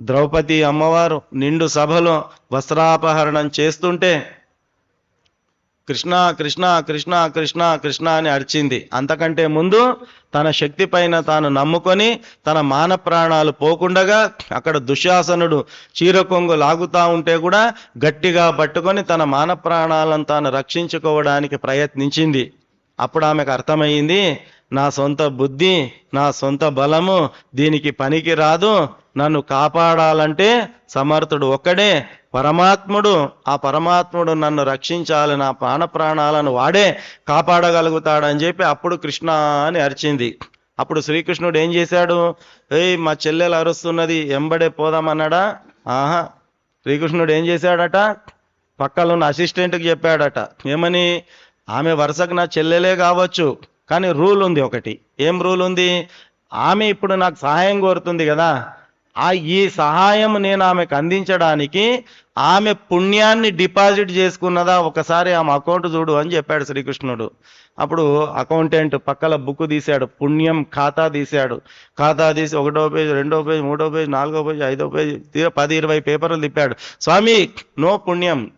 ద్రౌపది అమ్మవారు నిండు సభలో వస్త్రాపహరణం చేస్తుంటే కృష్ణ కృష్ణ కృష్ణ కృష్ణ కృష్ణ అని అరిచింది. అంతకంటే ముందు తన శక్తి పైన తాను నమ్ముకొని తన మాన ప్రాణాలు పోకుండగా అక్కడ దుశ్శాసనుడు చీరకొంగు లాగుతా ఉంటే కూడా గట్టిగా పట్టుకొని తన మాన ప్రాణాలను తాను రక్షించుకోవడానికి ప్రయత్నించింది. అప్పుడు ఆమెకు అర్థమయ్యింది నా సొంత బుద్ధి నా సొంత బలము దీనికి పనికి రాదు. నన్ను కాపాడాలంటే సమర్థుడు ఒక్కడే. పరమాత్ముడు ఆ పరమాత్ముడు నన్ను రక్షించాలి నా ప్రాణ ప్రాణాలను వాడే కాపాడగలుగుతాడని చెప్పి అప్పుడు కృష్ణ అని అరిచింది. అప్పుడు శ్రీకృష్ణుడు ఏం చేశాడు? ఏయ్ మా చెల్లెలు అరుస్తున్నది ఎంబడే పోదామన్నాడా? ఆహా. శ్రీకృష్ణుడు ఏం చేశాడట? పక్కలో ఉన్న అసిస్టెంట్కి చెప్పాడట. ఏమని? ఆమె వరుసకు నా చెల్లెలే కావచ్చు. కానీ రూల్ ఉంది ఒకటి. ఏం రూల్ ఉంది? ఆమె ఇప్పుడు నాకు సహాయం కోరుతుంది కదా. ఆ ఈ సహాయం నేను ఆమెకు అందించడానికి ఆమె పుణ్యాన్ని డిపాజిట్ చేసుకున్నదా? ఒకసారి ఆమె అకౌంట్ చూడు అని చెప్పాడు శ్రీకృష్ణుడు. అప్పుడు అకౌంటెంట్ పక్కల బుక్ తీశాడు. పుణ్యం ఖాతా తీశాడు. ఖాతా తీసి ఒకటో పేజ్ రెండో పేజ్ మూడో పేజ్ నాలుగో పేజ్ ఐదో పేజ్ పది ఇరవై పేపర్లు తిప్పాడు. స్వామి నో పుణ్యం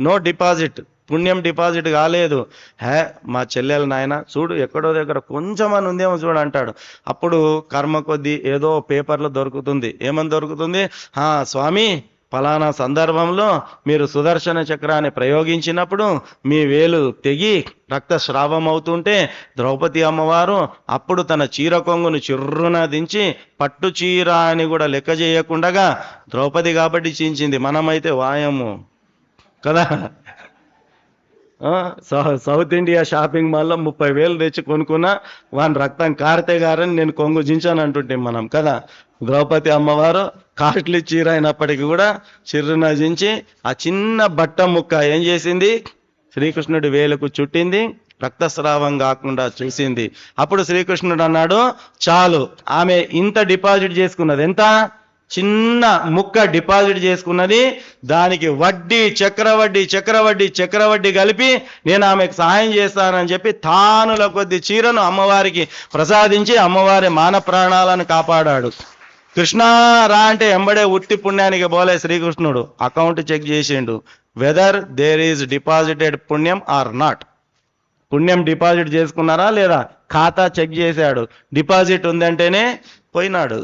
నో డిపాజిట్. పుణ్యం డిపాజిట్ కాలేదు. హే మా చెల్లెలు నాయన చూడు ఎక్కడో దగ్గర కొంచెం అని ఉందేమో చూడు అంటాడు. అప్పుడు కర్మ కొద్దీ ఏదో పేపర్లో దొరుకుతుంది. ఏమని దొరుకుతుంది? "హా, స్వామి ఫలానా సందర్భంలో మీరు సుదర్శన చక్రాన్ని ప్రయోగించినప్పుడు మీ వేలు తెగి రక్తస్రావం అవుతుంటే ద్రౌపది అమ్మవారు అప్పుడు తన చీర కొంగును చిర్రున దించి పట్టు చీర అని కూడా లెక్క చేయకుండగా ద్రౌపది కాబట్టి చించింది. మనమైతే వాయము. కదా? సౌత్ ఇండియా షాపింగ్ మాల్లో ముప్పై వేలు తెచ్చి కొనుక్కున్నా వాని రక్తం కారితే గారని నేను కొంగు జించాను అంటుంటే మనం కదా? ద్రౌపది అమ్మవారు కాస్ట్లీ చీర అయినప్పటికీ కూడా చిర్రున జించి ఆ చిన్న బట్ట ముక్క ఏం చేసింది? శ్రీకృష్ణుడి వేలకు చుట్టింది రక్తస్రావం కాకుండా చూసింది. అప్పుడు శ్రీకృష్ణుడు అన్నాడు చాలు ఆమె ఇంత డిపాజిట్ చేసుకున్నది ఎంత? చిన్న ముక్క డిపాజిట్ చేసుకున్నది దానికి వడ్డీ చక్రవడ్డీ చక్రవడ్డీ చక్రవడ్డీ కలిపి నేను ఆమెకు సహాయం చేస్తానని చెప్పి తానుల కొద్ది చీరను అమ్మవారికి ప్రసాదించి అమ్మవారి మాన ప్రాణాలను కాపాడాడు. కృష్ణారా అంటే ఎంబడే ఉత్తి పుణ్యానికి పోలే శ్రీకృష్ణుడు. అకౌంట్ చెక్ చేసిండు. వెదర్ దేర్ ఈజ్ డిపాజిటెడ్ పుణ్యం ఆర్ నాట్ పుణ్యం డిపాజిట్ చేసుకున్నారా లేదా ఖాతా చెక్ చేశాడు. డిపాజిట్ ఉందంటేనే పోయినాడు.